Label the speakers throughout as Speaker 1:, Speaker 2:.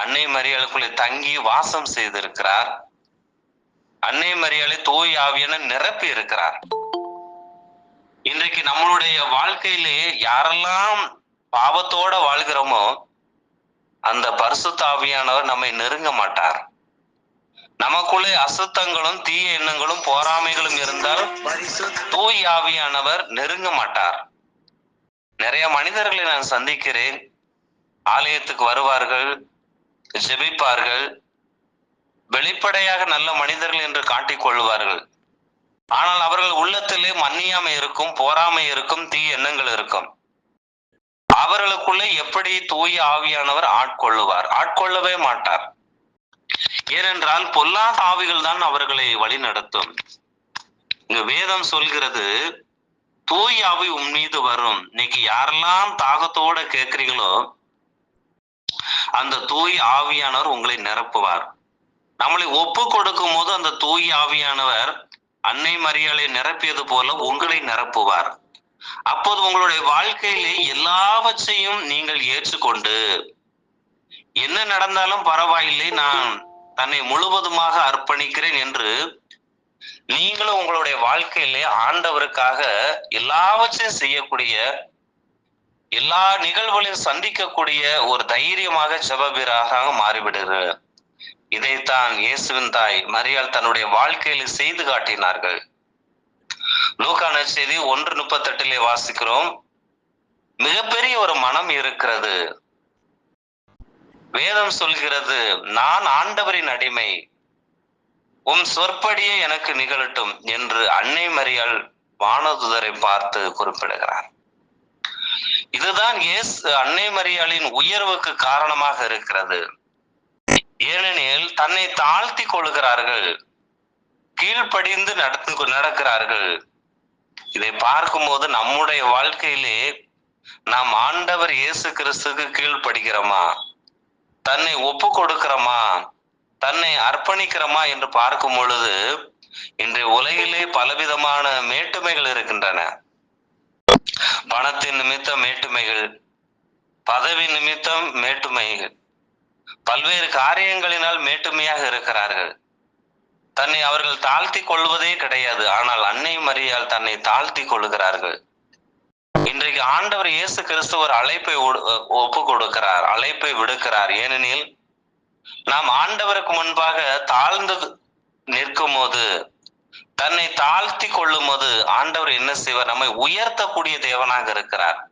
Speaker 1: அன்னை மரியாளுக்குள்ளே தங்கி வாசம் செய்திருக்கிறார். அன்னை மரியாளை தூய் ஆவியான நிரப்பி இருக்கிறார். இன்றைக்கு நம்மளுடைய வாழ்க்கையிலே யாரெல்லாம் பாவத்தோட வாழ்கிறோமோ அந்த பரிசுத்தாவியானவர் நம்மை நெருங்க மாட்டார். நமக்குள்ளே அசுத்தங்களும் தீய எண்ணங்களும் போராமைகளும் இருந்தால் தூய் ஆவியானவர் நெருங்க மாட்டார். நிறைய மனிதர்களை நான் சந்திக்கிறேன். ஆலயத்துக்கு வருவார்கள் ஜெபிப்பார்கள். வெளிப்படையாக நல்ல மனிதர்கள் என்று காட்டிக் கொள்வார்கள் ஆனால் அவர்கள் உள்ளத்திலே மன்னியாமை இருக்கும் போராமை இருக்கும் தீ எண்ணங்கள் இருக்கும். அவர்களுக்குள்ளே எப்படி தூய ஆவியானவர் ஆட்கொள்ளுவார்? ஆட்கொள்ளவே மாட்டார். ஏனென்றால் பொல்லாத ஆவிகள் தான் அவர்களை வழி நடத்தும் இங்க வேதம் சொல்கிறது தூய் ஆவி உன் மீது வரும். இன்னைக்கு யாரெல்லாம் தாகத்தோட கேட்கிறீங்களோ அந்த தூய் ஆவியானவர் உங்களை நிரப்புவார். நம்மளை ஒப்பு கொடுக்கும் போது அந்த தூய் ஆவியானவர் அன்னை மரியாதை நிரப்பியது போல உங்களை நிரப்புவார். அப்போது உங்களுடைய வாழ்க்கையிலே எல்லாவற்றையும் நீங்கள் ஏற்றுக்கொண்டு என்ன நடந்தாலும் பரவாயில்லை நான் தன்னை முழுவதுமாக அர்ப்பணிக்கிறேன் என்று நீங்களும் உங்களுடைய வாழ்க்கையிலே ஆண்டவருக்காக எல்லாவற்றையும் செய்யக்கூடிய எல்லா நிகழ்வுகளையும் சந்திக்கக்கூடிய ஒரு தைரியமாக ஜபபீராக மாறிவிடுகிறார் இதைத்தான் இயேசுவின் தாய் மரியாள் தன்னுடைய வாழ்க்கையில் செய்து காட்டினார்கள். லூக்கான செய்தி ஒன்று முப்பத்தெட்டிலே வாசிக்கிறோம். மிகப்பெரிய ஒரு மனம் இருக்கிறது. வேதம் சொல்கிறது நான் ஆண்டவரின் அடிமை. உம் சொற்படியே எனக்கு நிகழட்டும் என்று அன்னை மரியாள் வானதுதரை பார்த்து குறிப்பிடுகிறார். இதுதான் இயேசு அன்னை மரியாளின் உயர்வுக்கு காரணமாக இருக்கிறது. ஏனெனில் தன்னை தாழ்த்தி கொள்கிறார்கள் கீழ்ப்படிந்து நடத்து நடக்கிறார்கள். இதை பார்க்கும்போது நம்முடைய வாழ்க்கையிலே நாம் ஆண்டவர் இயேசு கிறிஸ்துக்கு கீழ்ப்படுகிறோமா? தன்னை ஒப்பு கொடுக்கிறோமா? தன்னை அர்ப்பணிக்கிறோமா என்று பார்க்கும் பொழுது இன்றைய உலகிலே பலவிதமான மேட்டுமைகள் இருக்கின்றன. பணத்தின் நிமித்தம் மேட்டுமைகள் பதவி நிமித்தம் மேட்டுமைகள். பல்வேறு காரியங்களினால் மேட்டுமையாக இருக்கிறார்கள். தன்னை அவர்கள் தாழ்த்தி கொள்வதே கிடையாது ஆனால் அன்னை மரியால் தன்னை தாழ்த்தி கொள்கிறார்கள். இன்றைக்கு ஆண்டவர் இயேசு கிறிஸ்து ஒரு அழைப்பை ஒப்பு கொடுக்கிறார் அழைப்பை விடுக்கிறார். ஏனெனில் நாம் ஆண்டவருக்கு முன்பாக தாழ்ந்து நிற்கும் போது தன்னை தாழ்த்தி கொள்ளும் போது ஆண்டவர் என்ன செய்வார்? நம்மை உயர்த்தக்கூடிய தேவனாக இருக்கிறார்.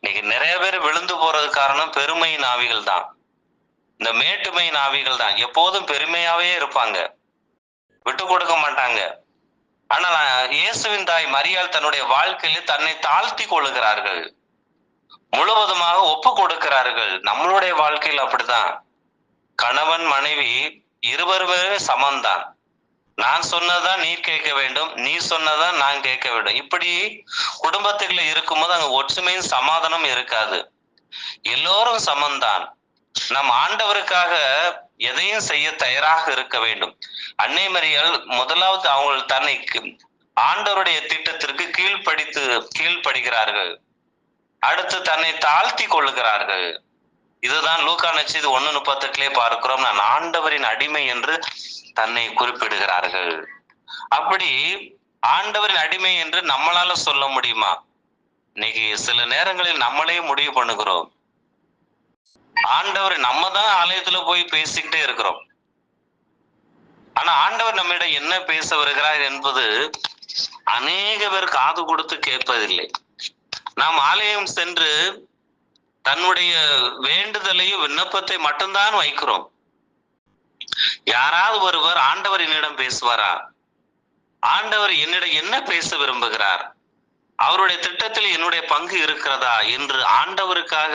Speaker 1: இன்னைக்கு நிறைய பேர் விழுந்து போறது காரணம் பெருமையின் ஆவிகள் தான். இந்த மேட்டுமையின் ஆவிகள் தான். எப்போதும் பெருமையாவே இருப்பாங்க. விட்டு கொடுக்க மாட்டாங்க. ஆனால் இயேசுவின் தாய் மரியாள் தன்னுடைய வாழ்க்கையில தன்னை தாழ்த்தி கொள்ளுகிறார்கள். முழுவதுமாக ஒப்பு கொடுக்கிறார்கள். நம்மளுடைய வாழ்க்கையில் அப்படிதான் கணவன் மனைவி இருவருமே சமம்தான். நான் சொன்னதான் நீ கேட்க வேண்டும் நீ சொன்னதான் நான் கேட்க வேண்டும். இப்படி குடும்பத்துக்குள்ள இருக்கும்போது அங்க ஒற்றுமையும் சமாதானம் இருக்காது. எல்லோரும் சமந்தான் நம் ஆண்டவருக்காக எதையும் செய்ய தயாராக இருக்க வேண்டும். அன்னை மரியால் முதலாவது அவங்க தன்னை ஆண்டவருடைய திட்டத்திற்கு கீழ்ப்படித்து கீழ்ப்படுகிறார்கள். அடுத்து தன்னை தாழ்த்தி கொள்ளுகிறார்கள். இதுதான் லூக்கா இது ஒண்ணு முப்பத்தெட்டுலயே பார்க்கிறோம். நான் ஆண்டவரின் அடிமை என்று தன்னை குறிப்பிடுகிறார்கள். அப்படி ஆண்டவரின் அடிமை என்று நம்மளால சொல்ல முடியுமா? இன்னைக்கு சில நேரங்களில் நம்மளே முடிவு பண்ணுகிறோம். ஆண்டவர் நம்ம தான் ஆலயத்துல போய் பேசிக்கிட்டே இருக்கிறோம். ஆனா ஆண்டவர் நம்மிடம் என்ன பேச வருகிறார் என்பது அநேக பேர் காது கொடுத்து கேட்பதில்லை. நாம் ஆலயம் சென்று தன்னுடைய வேண்டுதலையும் விண்ணப்பத்தை மட்டும்தான் வைக்கிறோம். யாராவது ஒருவர் ஆண்டவர் என்னிடம் பேசுவாரா? ஆண்டவர் என்னிடம் என்ன பேச விரும்புகிறார்? அவருடைய திட்டத்தில் என்னுடைய பங்கு இருக்கிறதா? என்று ஆண்டவருக்காக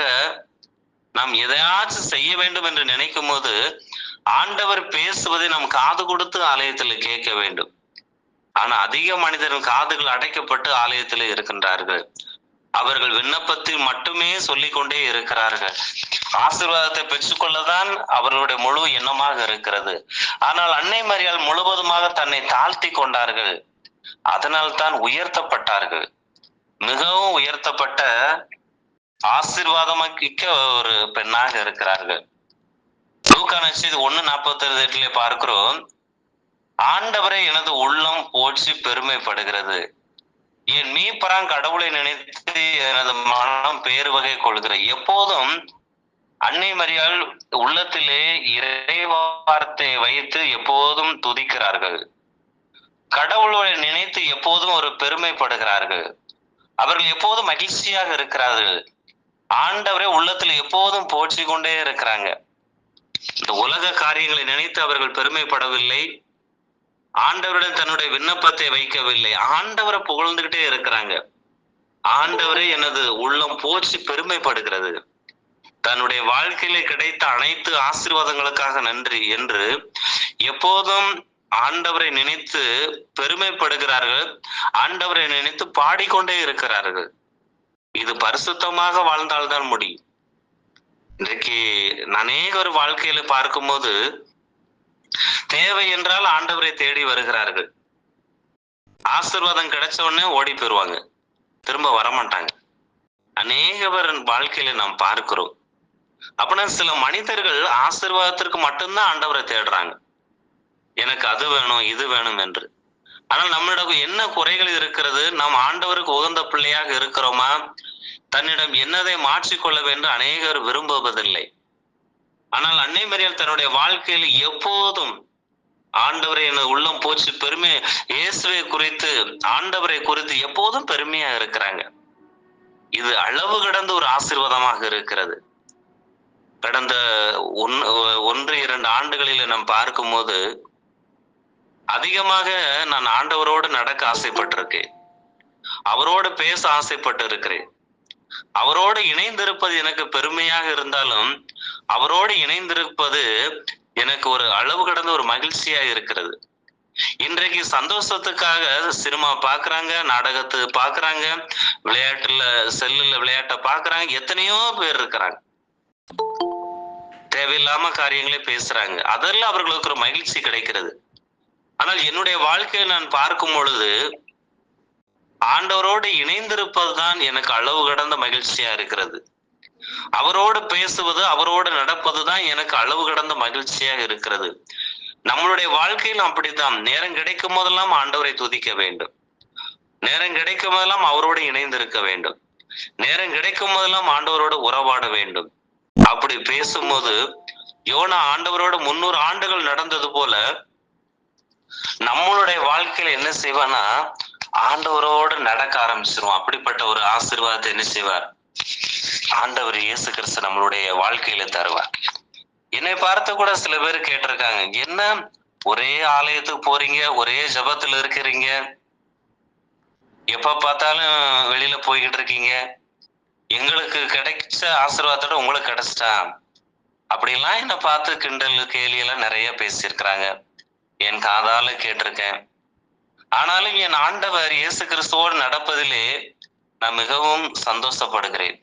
Speaker 1: நாம் எதையாச்சும் செய்ய வேண்டும் என்று நினைக்கும் போது ஆண்டவர் பேசுவதை நாம் காது கொடுத்து ஆலயத்தில் கேட்க வேண்டும். ஆனா அதிக மனிதர்கள் காதுகள் அடைக்கப்பட்டு ஆலயத்தில் இருக்கின்றார்கள். அவர்கள் விண்ணப்பத்தில் மட்டுமே சொல்லிக்கொண்டே இருக்கிறார்கள். ஆசீர்வாதத்தை பெற்றுக்கொள்ளதான் அவர்களுடைய முழு எண்ணமாக இருக்கிறது. ஆனால் அன்னை மரியால் முழுவதுமாக தன்னை தாழ்த்தி கொண்டார்கள். அதனால் தான் உயர்த்தப்பட்டார்கள். மிகவும் உயர்த்தப்பட்ட ஆசீர்வாதமிக்க ஒரு பெண்ணாக இருக்கிறார்கள். லூக்கான செய்தி ஒண்ணு நாற்பத்தி எட்டுல பார்க்கிறோம். ஆண்டவரை எனது உள்ளம் போற்றி பெருமைப்படுகிறது. என் மீப்பரான் கடவுளை நினைத்து எனது மனம் பேரு வகை கொள்கிற எப்போதும் அன்னை மரியாள் உள்ளத்திலே இறைவார்த்தை வைத்து எப்போதும் துதிக்கிறார்கள். கடவுளை நினைத்து எப்போதும் ஒரு பெருமைப்படுகிறார்கள். அவர்கள் எப்போதும் மகிழ்ச்சியாக இருக்கிறார்கள். ஆண்டவரை உள்ளத்தில் எப்போதும் போற்றி கொண்டே இருக்கிறாங்க. இந்த உலக காரியங்களை நினைத்து அவர்கள் பெருமைப்படவில்லை. ஆண்டவரிடம் தன்னுடைய விண்ணப்பத்தை வைக்கவில்லை. ஆண்டவரை புகழ்ந்துகிட்டே இருக்கிறாங்க. ஆண்டவரே எனது உள்ளம் போச்சு பெருமைப்படுகிறது. தன்னுடைய வாழ்க்கையில கிடைத்த அனைத்து ஆசீர்வாதங்களுக்காக நன்றி என்று எப்போதும் ஆண்டவரை நினைத்து பெருமைப்படுகிறார்கள். ஆண்டவரை நினைத்து பாடிக்கொண்டே இருக்கிறார்கள். இது பரிசுத்தமாக வாழ்ந்தால்தான் முடியும். இன்றைக்கு அநேகர் வாழ்க்கையில பார்க்கும்போது தேவை என்றால் ஆண்டவரை தேடி வருகிறார்கள். ஆசிர்வாதம் கிடைச்ச உடனே ஓடி போயிருவாங்க. திரும்ப வரமாட்டாங்க. அநேகவர் வாழ்க்கையில நாம் பார்க்கிறோம். அப்படின்னா சில மனிதர்கள் ஆசிர்வாதத்திற்கு மட்டும்தான் ஆண்டவரை தேடுறாங்க. எனக்கு அது வேணும் இது வேணும் என்று. ஆனால் நம்மளிடம் என்ன குறைகள் இருக்கிறது? நாம் ஆண்டவருக்கு உகந்த பிள்ளையாக இருக்கிறோமா? தன்னிடம் என்னதை மாற்றிக்கொள்ள வேண்டும் அநேகர் விரும்புவதில்லை. ஆனால் அன்னை மரியாள் தன்னுடைய வாழ்க்கையில் எப்போதும் ஆண்டவரை எனது உள்ளம் போச்சு பெருமை இயேசுவை குறித்து ஆண்டவரை குறித்து எப்போதும் பெருமையா இருக்கிறாங்க. இது அளவு கடந்த ஒரு ஆசீர்வாதமாக இருக்கிறது. கடந்த ஒன் ஒன்று இரண்டு ஆண்டுகளில் நாம் பார்க்கும்போது அதிகமாக நான் ஆண்டவரோடு நடக்க ஆசைப்பட்டிருக்கேன். அவரோடு பேச ஆசைப்பட்டு இருக்கிறேன் அவரோடு இணைந்திருப்பது எனக்கு பெருமையாக இருந்தாலும் அவரோடு இணைந்திருப்பது எனக்கு ஒரு அளவு கடந்த ஒரு மகிழ்ச்சியா இருக்கிறது. இன்றைக்கு சந்தோஷத்துக்காக சினிமா பாக்குறாங்க நாடகத்து பாக்குறாங்க விளையாட்டுல செல்லுல விளையாட்ட பாக்குறாங்க எத்தனையோ பேர் இருக்கிறாங்க. தேவையில்லாம காரியங்களே பேசுறாங்க. அதெல்லாம் அவர்களுக்கு ஒரு மகிழ்ச்சி கிடைக்கிறது. ஆனால் என்னுடைய வாழ்க்கையை நான் பார்க்கும் பொழுது ஆண்டவரோடு இணைந்திருப்பதுதான் எனக்கு அளவு கடந்த மகிழ்ச்சியா இருக்கிறது. அவரோடு பேசுவது அவரோடு நடப்பது தான் எனக்கு அளவு கடந்த மகிழ்ச்சியாக இருக்கிறது. நம்மளுடைய வாழ்க்கையில் அப்படித்தான். நேரம் கிடைக்கும் போதெல்லாம் ஆண்டவரை துதிக்க வேண்டும். நேரம் கிடைக்கும் போதெல்லாம் அவரோடு இணைந்திருக்க வேண்டும். நேரம் கிடைக்கும் போதெல்லாம் ஆண்டவரோடு உறவாட வேண்டும். அப்படி பேசும்போது யோனா ஆண்டவரோடு முன்னூறு ஆண்டுகள் நடந்தது போல நம்மளுடைய வாழ்க்கையில என்ன செய்வானா ஆண்டவரோடு நடக்க ஆரம்பிச்சிருவோம். அப்படிப்பட்ட ஒரு ஆசீர்வாதத்தை என்ன செய்வார்? ஆண்டவர் இயேசு கிறிஸ்து நம்மளுடைய வாழ்க்கையில தருவார். என்னை பார்த்து கூட சில பேர் கேட்டிருக்காங்க என்ன? ஒரே ஆலயத்துக்கு போறீங்க? ஒரே ஜபத்துல இருக்கிறீங்க? எப்ப பார்த்தாலும் வெளியில போய்கிட்டு இருக்கீங்க? எங்களுக்கு கிடைச்ச ஆசீர்வாதத்தோட உங்களுக்கு கிடைச்சிட்டா? அப்படிலாம் என்னை பார்த்து கிண்டல் கேலி எல்லாம் நிறைய பேசியிருக்கிறாங்க. என் காதால கேட்டிருக்கேன். ஆனாலும் என் ஆண்டவர் இயேசு கிறிஸ்துவோடு நடப்பதிலே நான் மிகவும் சந்தோஷப்படுகிறேன்.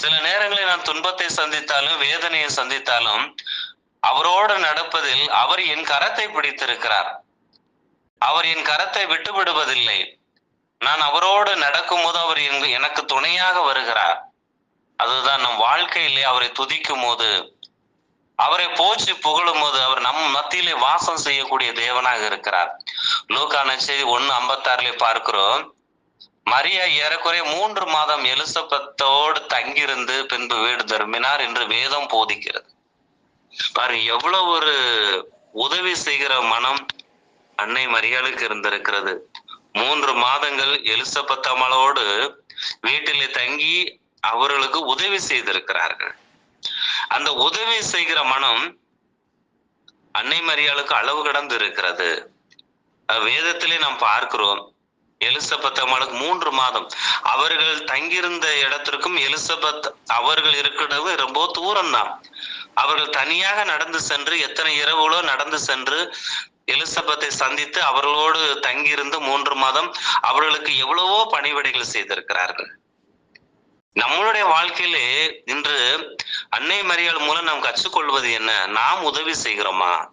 Speaker 1: சில நேரங்களில் நான் துன்பத்தை சந்தித்தாலும் வேதனையை சந்தித்தாலும் அவரோடு நடப்பதில் அவர் என் கரத்தை பிடித்திருக்கிறார். அவர் என் கரத்தை விட்டு விடுவதில்லை நான் அவரோடு நடக்கும்போது அவர் எனக்கு துணையாக வருகிறார். அதுதான் நம் வாழ்க்கையிலே அவரை துதிக்கும் போது அவரை போச்சு புகழும் போது அவர் நம் மத்தியிலே வாசம் செய்யக்கூடிய தேவனாக இருக்கிறார். லூக்கான செய்தி ஒன்னு ஐம்பத்தாறுல பார்க்கிறோம். மரியா ஏறக்குறைய மூன்று மாதம் எலிசபெத்தோடு தங்கியிருந்து பின்பு வீடு திரும்பினார் என்று வேதம் போதிக்கிறது. பாரு எவ்வளவு ஒரு உதவி செய்கிற மனம் அன்னை மரியாளுக்கு இருந்திருக்கிறது. மூன்று மாதங்கள் எலிசபெத் அமலோடு வீட்டிலே தங்கி அவர்களுக்கு உதவி செய்திருக்கிறார்கள். அந்த உதவி செய்கிற மனம் அன்னை மரியாளுக்கு அளவு கடந்து இருக்கிறது. வேதத்திலே நாம் பார்க்கிறோம் எலிசபெத் அம்மாளுக்கு மூன்று மாதம். அவர்கள் தங்கியிருந்த இடத்திற்கும் எலிசபெத் அவர்கள் இருக்கிறது ரொம்ப தூரம் தான் அவர்கள் தனியாக நடந்து சென்று எத்தனை இரவுகளோ நடந்து சென்று எலிசபெத்தை சந்தித்து அவர்களோடு தங்கியிருந்து மூன்று மாதம் அவர்களுக்கு எவ்வளவோ பணிவிடைகள் செய்திருக்கிறார்கள். நம்மளுடைய வாழ்க்கையிலே இன்று அன்னை மரியாள் மூலம் நாம் கற்றுக்கொள்வது என்ன? நாம் உதவி செய்கிறோமா?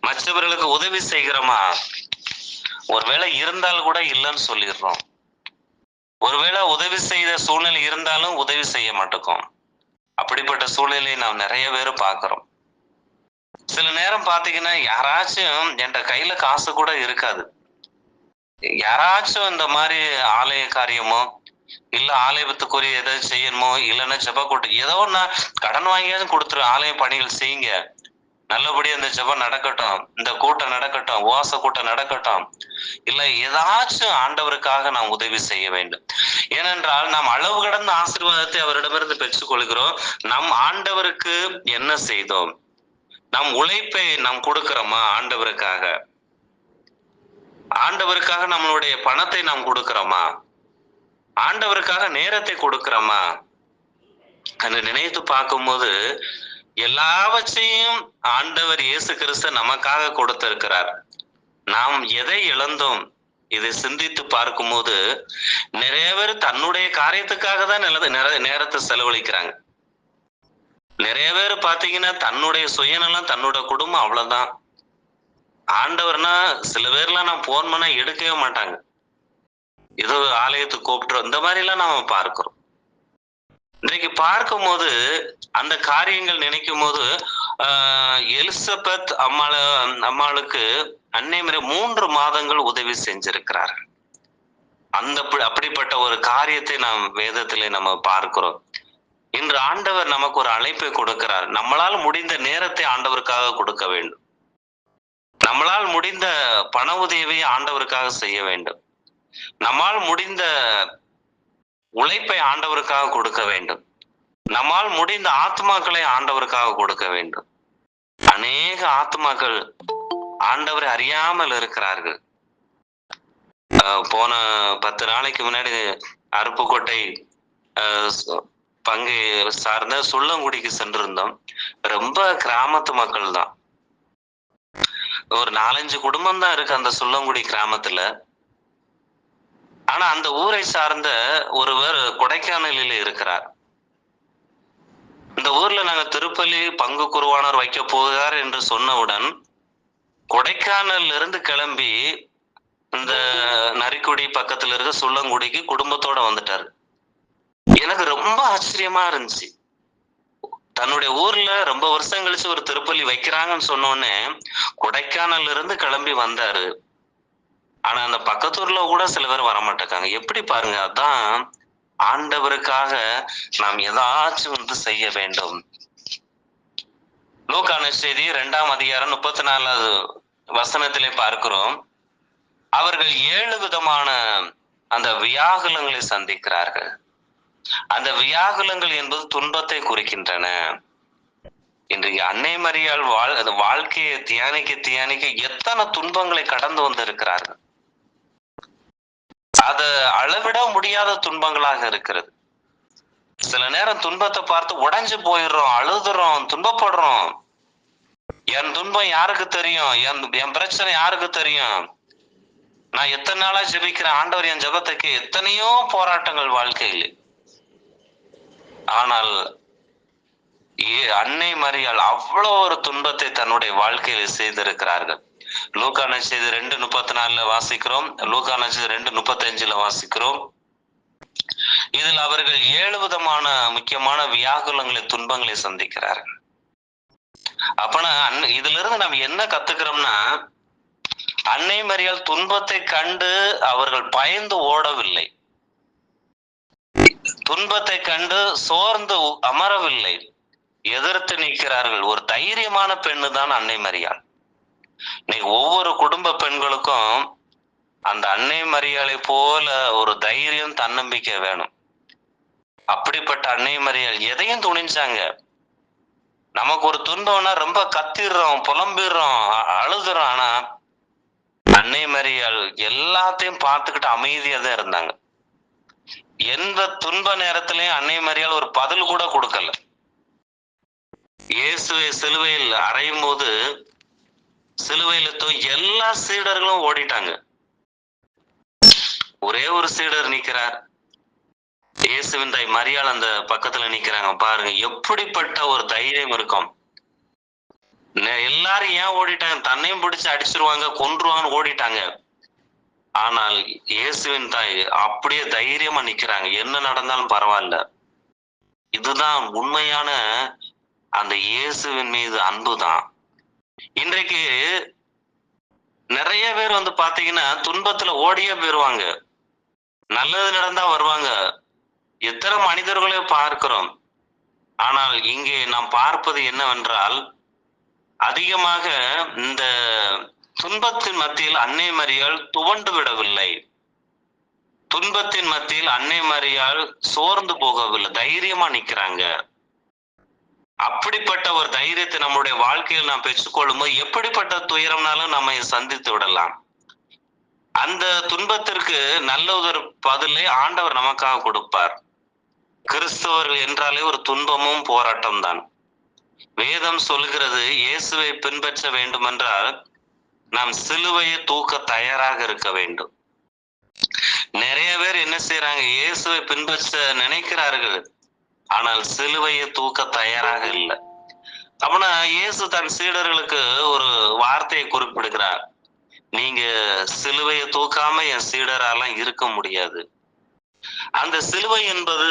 Speaker 1: மற்றவர்களுக்கு உதவி செய்கிறோமா? ஒருவேளை இருந்தால் கூட இல்லைன்னு சொல்லிடுறோம். ஒருவேளை உதவி செய்த சூழ்நிலை இருந்தாலும் உதவி செய்ய மாட்டோம். அப்படிப்பட்ட சூழ்நிலையை நாம் நிறைய பேர் பார்க்கிறோம். சில நேரம் பாத்தீங்கன்னா யாராச்சும் என்கிட்ட கையில காசு கூட இருக்காது. யாராச்சும் இந்த மாதிரி ஆலய காரியமோ இல்ல ஆலயத்துக்குரிய ஏதாவது செய்யணுமோ இல்லைன்னா ஜெப கூட்டம் ஏதோ ஒண்ணு கடன் வாங்கியாவது கொடுத்துரு ஆலய பணிகள் செய்யுங்க. நல்லபடியா இந்த ஜபம் நடக்கட்டும் இந்த கூட்டம் நடக்கட்டும் ஓச கூட்டம் நடக்கட்டும். இல்ல ஏதாச்சும் ஆண்டவருக்காக நாம் உதவி செய்ய வேண்டும். ஏனென்றால் நாம் அளவு கடந்த ஆசீர்வாதத்தை அவரிடமிருந்து பெற்றுக்கொள்கிறோம். நம் ஆண்டவருக்கு என்ன செய்தோம்? நம் உழைப்பை நாம் கொடுக்கிறோமா ஆண்டவருக்காக? ஆண்டவருக்காக நம்மளுடைய பணத்தை நாம் கொடுக்கிறோமா? ஆண்டவருக்காக நேரத்தை கொடுக்கிறோமா? அந்த நினைத்து பார்க்கும்போது எல்லாவற்றையும் ஆண்டவர் இயேசு கிறிஸ்து நமக்காக கொடுத்திருக்கிறார். நாம் எதை இழந்தோம்? இதை சிந்தித்து பார்க்கும்போது நிறைய பேர் தன்னுடைய காரியத்துக்காக தான் நிற- நேரத்தை செலவழிக்கிறாங்க. நிறைய பேர் பாத்தீங்கன்னா தன்னுடைய சுயநலம் தன்னோட குடும்பம் அவ்வளவுதான். ஆண்டவர்னா சில பேர்லாம் நான் போன் பண்ணா எடுக்கவே மாட்டாங்க. ஏதோ ஆலயத்துக்கு கூப்பிட்டுரும் இந்த மாதிரி எல்லாம் நாம பார்க்கிறோம். இன்றைக்கு பார்க்கும்போது அந்த காரியங்கள் நினைக்கும் போது ஆஹ், எலிசபெத் அம்மாள அம்மாளுக்கு அன்னை மாதிரி மூன்று மாதங்கள் உதவி செஞ்சிருக்கிறார்கள். அந்த அப்படிப்பட்ட ஒரு காரியத்தை நாம் வேதத்திலே நம்ம பார்க்கிறோம். இன்று ஆண்டவர் நமக்கு ஒரு அழைப்பை கொடுக்கிறார். நம்மளால் முடிந்த நேரத்தை ஆண்டவருக்காக கொடுக்க வேண்டும். நம்மளால் முடிந்த பண உதவியை ஆண்டவருக்காக செய்ய வேண்டும். நம்மால் முடிந்த உழைப்பை ஆண்டவருக்காக கொடுக்க வேண்டும். நம்மால் முடிந்த ஆத்மாக்களை ஆண்டவருக்காக கொடுக்க வேண்டும். அநேக ஆத்மாக்கள் ஆண்டவரை அறியாமல் இருக்கிறார்கள். போன பத்து நாளைக்கு முன்னாடி அருப்புக்கோட்டை பங்கு சார்ந்த சுள்ளங்குடிக்கு சென்றிருந்தோம். ரொம்ப கிராமத்து மக்கள் தான் ஒரு நாலஞ்சு குடும்பம் தான் இருக்கு அந்த சுள்ளங்குடி கிராமத்துல. ஆனா அந்த ஊரை சார்ந்த ஒருவர் கொடைக்கானலில் இருக்கிறார். இந்த ஊர்ல நாங்க திருப்பள்ளி பங்கு குருவானவர் வைக்க போகிறார் என்று சொன்னவுடன் கொடைக்கானல்ல இருந்து கிளம்பி இந்த நரிக்குடி பக்கத்துல இருக்க சுள்ளங்குடிக்கு குடும்பத்தோட வந்துட்டாரு. எனக்கு ரொம்ப ஆச்சரியமா இருந்துச்சு. தன்னுடைய ஊர்ல ரொம்ப வருஷம் கழிச்சு ஒரு திருப்பள்ளி வைக்கிறாங்கன்னு சொன்னோடனே கொடைக்கானல்ல இருந்து கிளம்பி வந்தாரு. ஆனா அந்த பக்கத்தூர்ல கூட சில பேர் வரமாட்டேக்காங்க. எப்படி பாருங்க அதான் ஆண்டவருக்காக நாம் ஏதாச்சும் வந்து செய்ய வேண்டும். லூக்கான செய்தி இரண்டாம் அதிகாரம் முப்பத்தி நாலாவது வசனத்திலே பார்க்கிறோம். அவர்கள் ஏழு விதமான அந்த வியாகுலங்களை சந்திக்கிறார்கள். அந்த வியாகுலங்கள் என்பது துன்பத்தை குறிக்கின்றன. இன்றைக்கு அன்னை மரியாள் வாழ் அந்த வாழ்க்கையை தியானிக்க தியானிக்க எத்தனை துன்பங்களை கடந்து வந்திருக்கிறார்கள். அது அளவிட முடியாத துன்பங்களாக இருக்கிறது. சில நேரம் துன்பத்தை பார்த்து உடைஞ்சு போயிடுறோம் அழுதுறோம் துன்பப்படுறோம். என் துன்பம் யாருக்கு தெரியும்? என் என் பிரச்சனை யாருக்கு தெரியும்? நான் எத்தனை நாளா ஜெபிக்கிறேன்? ஆண்டவர் என் ஜபத்துக்கு எத்தனையோ போராட்டங்கள் வாழ்க்கையில். ஆனால் ஏ- அன்னை மரியால் அவ்வளோ ஒரு துன்பத்தை தன்னுடைய வாழ்க்கையில் செய்திருக்கிறார்கள். லூக்கான செய்தி ரெண்டு முப்பத்தி நாலுல வாசிக்கிறோம். லூக்கான செய்தி ரெண்டு முப்பத்தஞ்சுல வாசிக்கிறோம். இதில் அவர்கள் ஏழு விதமான முக்கியமான வியாகுலங்களை துன்பங்களை சந்திக்கிறார்கள். அப்பனா இதுல இருந்து நம்ம என்ன கத்துக்கிறோம்னா அன்னை மரியால் துன்பத்தை கண்டு அவர்கள் பயந்து ஓடவில்லை. துன்பத்தை கண்டு சோர்ந்து அமரவில்லை. எதிர்த்து நிற்கிறார்கள். ஒரு தைரியமான பெண்ணு தான் அன்னை மரியாள். இன்னைக்கு ஒவ்வொரு குடும்ப பெண்களுக்கும் அந்த அன்னை மரியாளை போல ஒரு தைரியம் தன்னம்பிக்கை வேணும். அப்படிப்பட்ட அன்னை மரியாள் எதையும் துணிஞ்சாங்க. நமக்கு ஒரு துன்பம்னா ரொம்ப கத்திடுறோம் புலம்பிடுறோம் அழுதுறோம். ஆனா அன்னை மரியாள் எல்லாத்தையும் பார்த்துக்கிட்டு அமைதியா தான் இருந்தாங்க. எந்த துன்ப நேரத்திலையும் அன்னை மரியாள் ஒரு பதில் கூட கொடுக்கல. இயேசுவை சிலுவையில் அறையும் போது சிலுவையில தூ எல்லா சீடர்களும் ஓடிட்டாங்க. ஒரே ஒரு சீடர் நிக்கிறார். இயேசுவின் தாய் மரியாள் அந்த பக்கத்துல நிக்கிறாங்க. பாருங்க எப்படிப்பட்ட ஒரு தைரியம் இருக்கும். எல்லாரும் ஏன் ஓடிட்டாங்க? தன்னையும் பிடிச்சு அடிச்சிருவாங்க கொன்றுவான்னு ஓடிட்டாங்க. ஆனால் இயேசுவின் தாய் அப்படியே தைரியமா நிக்கிறாங்க. என்ன நடந்தாலும் பரவாயில்ல. இதுதான் உண்மையான அந்த இயேசுவின் மீது அன்புதான். இன்றைக்கு நிறைய பேர் வந்து பாத்தீங்கன்னா துன்பத்துல ஓடியே போயிருவாங்க. நல்லது நடந்தா வருவாங்க. எத்தனை மனிதர்களை பார்க்கிறோம். ஆனால் இங்கே நாம் பார்ப்பது என்னவென்றால் அதிகமாக இந்த துன்பத்தின் மத்தியில் அன்னை மறியால் துவண்டு விடவில்லை. துன்பத்தின் மத்தியில் அன்னை மறியால் சோர்ந்து போகவில்லை. தைரியமா நிக்கிறாங்க. அப்படிப்பட்ட ஒரு தைரியத்தை நம்முடைய வாழ்க்கையில் நாம் பெற்றுக்கொள்ளும் போது எப்படிப்பட்ட துயரம்னாலும் நம்ம சந்தித்து விடலாம். அந்த துன்பத்திற்கு நல்ல ஒரு பதிலை ஆண்டவர் நமக்காக கொடுப்பார். கிறிஸ்தவர்கள் என்றாலே ஒரு துன்பமும் போராட்டம் தான். வேதம் சொல்கிறது இயேசுவை பின்பற்ற வேண்டுமென்றால் நாம் சிலுவையை தூக்க தயாராக இருக்க வேண்டும். நிறைய பேர் என்ன செய்யறாங்க இயேசுவை பின்பற்ற நினைக்கிறார்கள். ஆனால் சிலுவையை தூக்க தயாராக இல்லை. அப்படின்னா இயேசு தன் சீடர்களுக்கு ஒரு வார்த்தையை குறிப்பிடுகிறார். நீங்க சிலுவையை தூக்காம என் சீடராலாம் இருக்க முடியாது. அந்த சிலுவை என்பது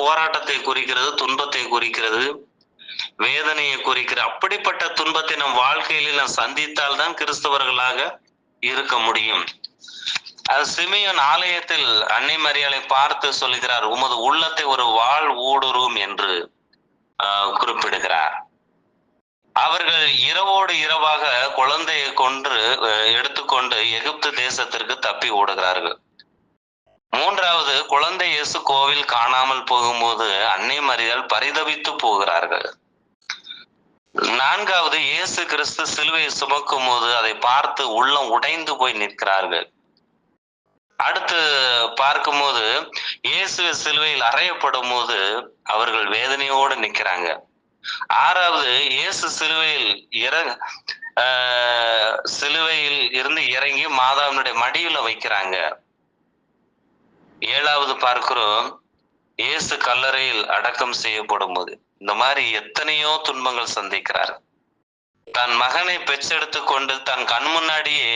Speaker 1: போராட்டத்தை குறிக்கிறது துன்பத்தை குறிக்கிறது வேதனையை குறிக்கிற அப்படிப்பட்ட துன்பத்தை நம் வாழ்க்கையில நாம் சந்தித்தால் தான் கிறிஸ்தவர்களாக இருக்க முடியும். சிமியன் ஆலயத்தில் அன்னை மரியாதை பார்த்து சொல்லுகிறார் உமது உள்ளத்தை ஒரு வாழ் ஊடுருவும் என்று ஆஹ், குறிப்பிடுகிறார். அவர்கள் இரவோடு இரவாக குழந்தையை கொன்று எடுத்துக்கொண்டு எகிப்து தேசத்திற்கு தப்பி ஓடுகிறார்கள். மூன்றாவது குழந்தை இயேசு கோவில் காணாமல் போகும்போது அன்னை மரியால் பரிதவித்து போகிறார்கள். நான்காவது இயேசு கிறிஸ்து சிலுவையை சுமக்கும் போது அதை பார்த்து உள்ளம் உடைந்து போய் நிற்கிறார்கள். அடுத்து பார்க்கும்போது இயேசு சிலுவையில் அறையப்படும் போது அவர்கள் வேதனையோடு நிற்கிறாங்க. ஆறாவது இயேசு சிலுவையில் இற ஆஹ், சிலுவையில் இருந்து இறங்கி மாதாவினுடைய மடியில வைக்கிறாங்க. ஏழாவது பார்க்கிறோம் இயேசு கல்லறையில் அடக்கம் செய்யப்படும் போது இந்த மாதிரி எத்தனையோ துன்பங்கள் சந்திக்கிறார். தன் மகனை பெற்றெடுத்து கொண்டு தன் கண் முன்னாடியே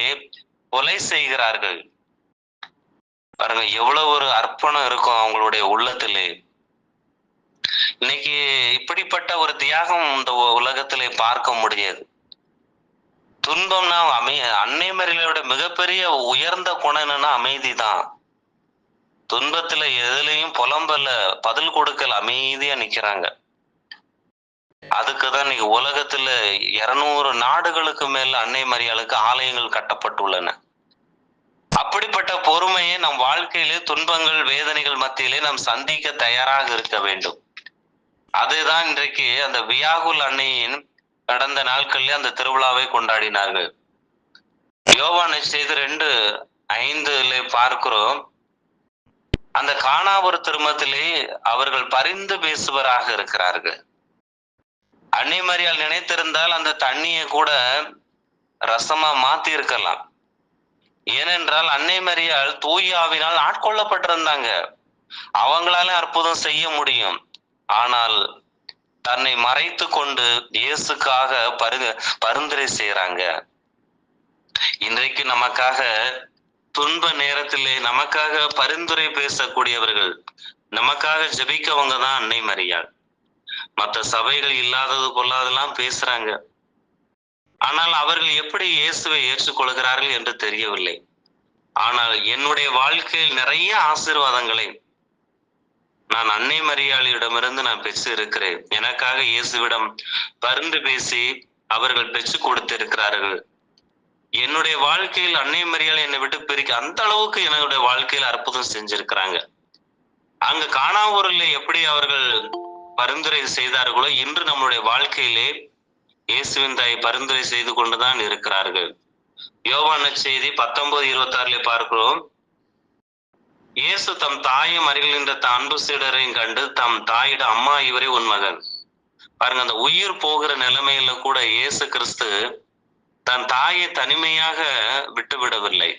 Speaker 1: கொலை செய்கிறார்கள். பாருங்க எவ்வளவு ஒரு அர்ப்பணம் இருக்கும் அவங்களுடைய உள்ளத்திலே. இன்னைக்கு இப்படிப்பட்ட ஒரு தியாகம் இந்த உலகத்திலே பார்க்க முடியாது. துன்பம்னா அமை அன்னை மரியாதையோட மிகப்பெரிய உயர்ந்த குணம் என்னன்னா அமைதி தான் துன்பத்துல எதுலயும் புலம்பல பதில் கொடுக்கல அமைதியா நிக்கிறாங்க. அதுக்குதான் இன்னைக்கு உலகத்துல இருநூறு நாடுகளுக்கு மேல அன்னை மரியாளுக்கு ஆலயங்கள் கட்டப்பட்டுள்ளன. பொறுமையை நம் வாழ்க்கையிலே துன்பங்கள் வேதனைகள் மத்தியிலே நாம் சந்திக்க தயாராக இருக்க வேண்டும். அதுதான் இன்றைக்கு அந்த வியாகுல் அன்னையின் கடந்த நாட்களிலே அந்த திருவிழாவை கொண்டாடினார்கள். யோவானை செய்து ரெண்டு ஐந்துல பார்க்கிறோம். அந்த காணாபுர திருமத்திலே அவர்கள் பரிந்து பேசுவராக இருக்கிறார்கள். அன்னை மரியால் நினைத்திருந்தால் அந்த தண்ணியை கூட ரசமா மாத்தி இருக்கலாம் ஏனென்றால் அன்னை மரியால் தூயாவினால் ஆட்கொள்ளப்பட்டிருந்தாங்க. அவங்களால அற்புதம் செய்ய முடியும். ஆனால் தன்னை மறைத்து கொண்டு இயேசுக்காக பரு பரிந்துரை செய்யறாங்க இன்றைக்கு நமக்காக துன்ப நேரத்திலே நமக்காக பரிந்துரை பேசக்கூடியவர்கள் நமக்காக ஜபிக்கவங்க தான் அன்னை மரியாள். மற்ற சபைகள் இல்லாதது பொல்லாதெல்லாம் பேசுறாங்க. ஆனால் அவர்கள் எப்படி இயேசுவை ஏற்றுக்கொள்கிறார்கள் என்று தெரியவில்லை. ஆனால் என்னுடைய வாழ்க்கையில் நிறைய ஆசீர்வாதங்களை நான் அன்னை மரியாளியிடமிருந்து நான் பெற்று இருக்கிறேன் எனக்காக இயேசுவிடம் பரிந்து பேசி அவர்கள் பெற்று கொடுத்திருக்கிறார்கள். என்னுடைய வாழ்க்கையில் அன்னை மரியாள் என்னை விட்டு பிரிக்க அந்த அளவுக்கு என்னுடைய வாழ்க்கையில் அற்புதம் செஞ்சிருக்கிறாங்க. அங்க காணாவூரில் எப்படி அவர்கள் பரிந்துரை செய்தார்களோ இன்று நம்முடைய வாழ்க்கையிலே இயேசுவின் தாய் பரிந்துரை செய்து கொண்டுதான் இருக்கிறார்கள். யோவான செய்தி பத்தொன்பது இருபத்தி ஆறுல பார்க்கிறோம். இயேசு தம் தாயும் அருகில் நின்ற தன் அன்பு சீடரையும் கண்டு தம் தாயிட அம்மா இவரே உன் மகன். பாருங்க அந்த உயிர் போகிற நிலைமையில கூட இயேசு கிறிஸ்து தன் தாயை தனிமையாக விட்டுவிடவில்லை.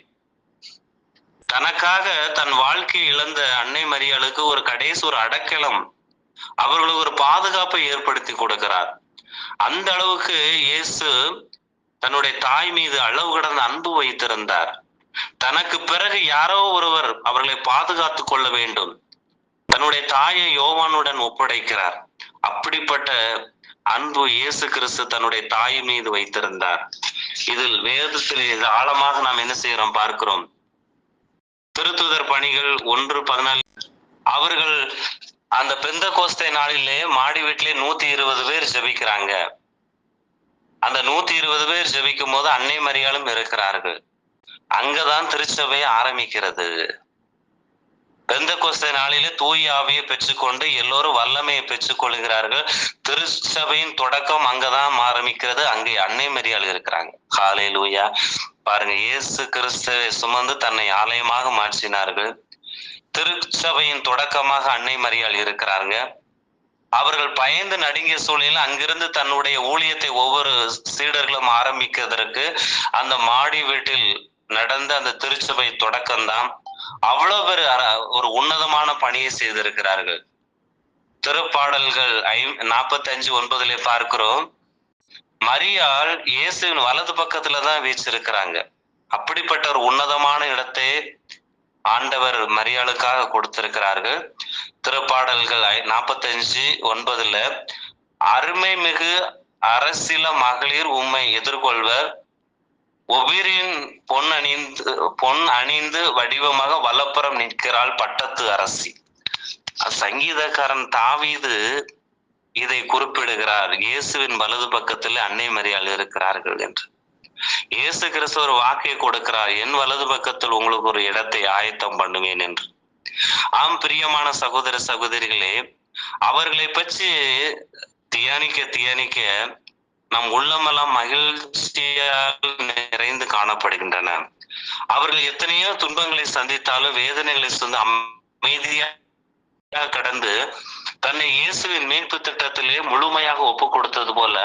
Speaker 1: தனக்காக தன் வாழ்க்கையை இழந்த அன்னை மரியாளுக்கு ஒரு கடைசி ஒரு அடக்கலம் அவர்களுக்கு ஒரு பாதுகாப்பை ஏற்படுத்தி கொடுக்கிறார். அந்த அளவுக்கு இயேசு தன்னுடைய தாய் மீது அளவு கடந்த அன்பு வைத்திருந்தார். தனக்கு பிறகு யாரோ ஒருவர் அவர்களை பாதுகாத்துக் கொள்ள வேண்டும். தன்னுடைய தாயை யோவானுடன் ஒப்படைக்கிறார். அப்படிப்பட்ட அன்பு இயேசு கிறிஸ்து தன்னுடைய தாய் மீது வைத்திருந்தார். இதில் வேதத்தில் இது ஆழமாக நாம் என்ன செய்யறோம் பார்க்கிறோம். திருத்துதர் பணிகள் ஒன்று பதினாலு. அவர்கள் அந்த பெந்த கோஸ்தை நாளிலே மாடி வீட்டிலே நூத்தி இருபது பேர் ஜெபிக்கிறாங்க. அந்த நூத்தி இருபது பேர் ஜபிக்கும் போது அன்னை மரியாளும் இருக்கிறார்கள். அங்கதான் திருச்சபை ஆரம்பிக்கிறது. பெந்த கோஸ்தை நாளிலே தூய் ஆவியை பெற்றுக்கொண்டு எல்லோரும் வல்லமையை பெற்றுக் கொள்கிறார்கள் திருச்சபையின் தொடக்கம் அங்கதான் ஆரம்பிக்கிறது. அங்கே அன்னை மரியாள் இருக்கிறாங்க. காலையில் பாருங்க இயேசு கிறிஸ்துவை சுமந்து தன்னை ஆலயமாக மாற்றினார்கள். திருச்சபையின் தொடக்கமாக அன்னை மரியாள் இருக்கிறாருங்க. அவர்கள் பயந்து நடுங்கிய சூழ்நிலையில் அங்கிருந்து தன்னுடைய ஊழியத்தை ஒவ்வொரு சீடர்களும் ஆரம்பிக்கிறதற்கு அந்த மாடி வீட்டில் நடந்த அந்த திருச்சபை தொடக்கம்தான் அவ்வளவு பேர் ஒரு உன்னதமான பணியை செய்திருக்கிறார்கள். திருப்பாடல்கள் ஐ நாற்பத்தி அஞ்சு ஒன்பதுல பார்க்கிறோம். மரியாள் இயேசுவின் வலது பக்கத்துல தான் வீச்சிருக்கிறாங்க. அப்படிப்பட்ட ஒரு உன்னதமான இடத்தை ஆண்டவர் மரியாளுக்காக கொடுத்திருக்கிறார்கள். திருப்பாடல்கள் நாற்பத்தி அஞ்சு ஒன்பதுல அருமை மிகு அரசில மகளிர் உம்மை எதிர்கொள்வர். ஒவ்வொரின் பொன் அணிந்து பொன் அணிந்து வடிவமாக வலப்புறம் நிற்கிறாள் பட்டத்து அரசி. சங்கீதக்காரன் தாவீது இதை குறிப்பிடுகிறார். இயேசுவின் வலது பக்கத்தில் அன்னை மரியாள் இருக்கிறார்கள் என்று. இயேசு கிறிஸ்து ஒரு வாக்கை கொடுக்கிறார். என் வலது பக்கத்தில் உங்களுக்கு ஒரு இடத்தை ஆயத்தம் பண்ணுவேன் என்று. ஆம் பிரியமான சகோதர சகோதரிகளே அவர்களை பற்றி தியானிக்க தியானிக்க நம் உள்ளமெல்லாம் மகிழ்ச்சியால் நிறைந்து காணப்படுகின்றன. அவர்கள் எத்தனையோ துன்பங்களை சந்தித்தாலும் வேதனைகளை சொந்த அமைதியாக கடந்து தன்னை இயேசுவின் மீட்பு திட்டத்திலே முழுமையாக ஒப்பு கொடுத்தது போல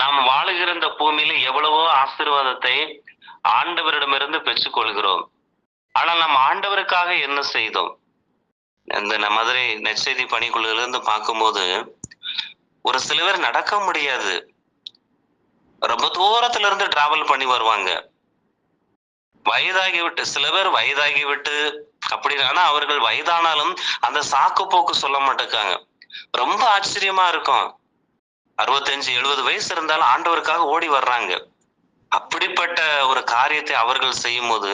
Speaker 1: நாம் வாழுகிற இந்த பூமியில எவ்வளவோ ஆசீர்வாதத்தை ஆண்டவரிடமிருந்து பெற்றுக்கொள்கிறோம். ஆனால் நாம் ஆண்டவருக்காக என்ன செய்தோம்? இந்த மதுரை நெற்செய்தி பணிக்குழுவிலிருந்து பார்க்கும்போது ஒரு சில பேர் நடக்க முடியாது. ரொம்ப தூரத்துல இருந்து டிராவல் பண்ணி வருவாங்க. வயதாகி விட்டு சில பேர் வயதாகி விட்டு அப்படி ஆனா அவர்கள் வயதானாலும் அந்த சாக்கு போக்கு சொல்ல மாட்டேக்காங்க. ரொம்ப ஆச்சரியமா இருக்கும். அறுபத்தஞ்சு எழுபது வயசு இருந்தாலும் ஆண்டவருக்காக ஓடி வர்றாங்க. அப்படிப்பட்ட ஒரு காரியத்தை அவர்கள் செய்யும் போது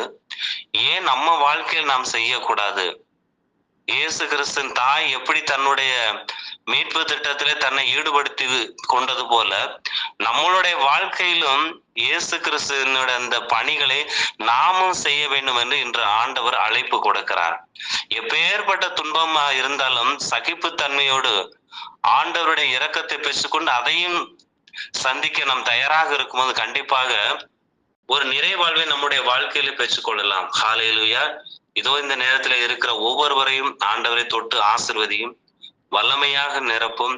Speaker 1: ஏன் நம்ம வாழ்க்கையில் நாம் செய்யக்கூடாது? இயேசு கிறிஸ்தன் தாய் எப்படி தன்னுடைய மீட்பு திட்டத்திலே தன்னை ஈடுபடுத்தி கொண்டது போல நம்மளுடைய வாழ்க்கையிலும் இயேசு கிறிஸ்துவனுடைய அந்த பணிகளை நாமும் செய்ய வேண்டும் என்று இன்று ஆண்டவர் அழைப்பு கொடுக்கிறார். எப்பேற்பட்ட துன்பமா இருந்தாலும் சகிப்பு தன்மையோடு ஆண்டவருடைய இரக்கத்தை பெற்றுக்கொண்டு அதையும் சந்திக்க நாம் தயாராக இருக்கும்போது கண்டிப்பாக ஒரு நிறைவாழ்வை நம்முடைய வாழ்க்கையில பெற்றுக்கொள்ளலாம். ஹாலேலுயா இதோ இந்த நேரத்துல இருக்கிற ஒவ்வொருவரையும் ஆண்டவரை தொட்டு ஆசிர்வதியும் வல்லமையாக நிரப்பும்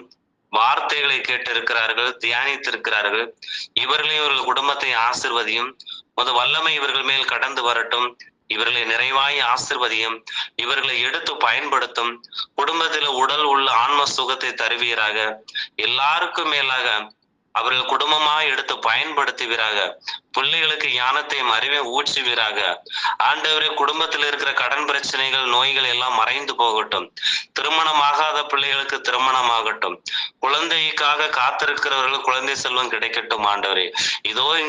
Speaker 1: வார்த்தைகளை கேட்டிருக்கிறார்கள் தியானித்திருக்கிறார்கள். இவர்களையும் இவர்கள் குடும்பத்தை ஆசிர்வதியும் முத வல்லமை இவர்கள் மேல் கடந்து வரட்டும். இவர்களை நிறைவாய் ஆசிர்வதியும் இவர்களை எடுத்து பயன்படுத்தும். குடும்பத்தில் உடல் உள்ள ஆன்ம சுகத்தை தருவீராக. எல்லாருக்கும் மேலாக அவர்கள் குடும்பமாய் எடுத்து பயன்படுத்துவீராக. பிள்ளைகளுக்கு ஞானத்தையும் அறிவையும் ஊற்றுவீராக. ஆண்டவரே குடும்பத்தில் இருக்கிற கடன் பிரச்சனைகள் நோய்கள் எல்லாம் மறைந்து போகட்டும். திருமணமாகாத பிள்ளைகளுக்கு திருமணமாகட்டும். குழந்தைக்காக காத்திருக்கிறவர்கள் குழந்தை செல்வம் கிடைக்கட்டும் ஆண்டவரே. இதோ இங்கே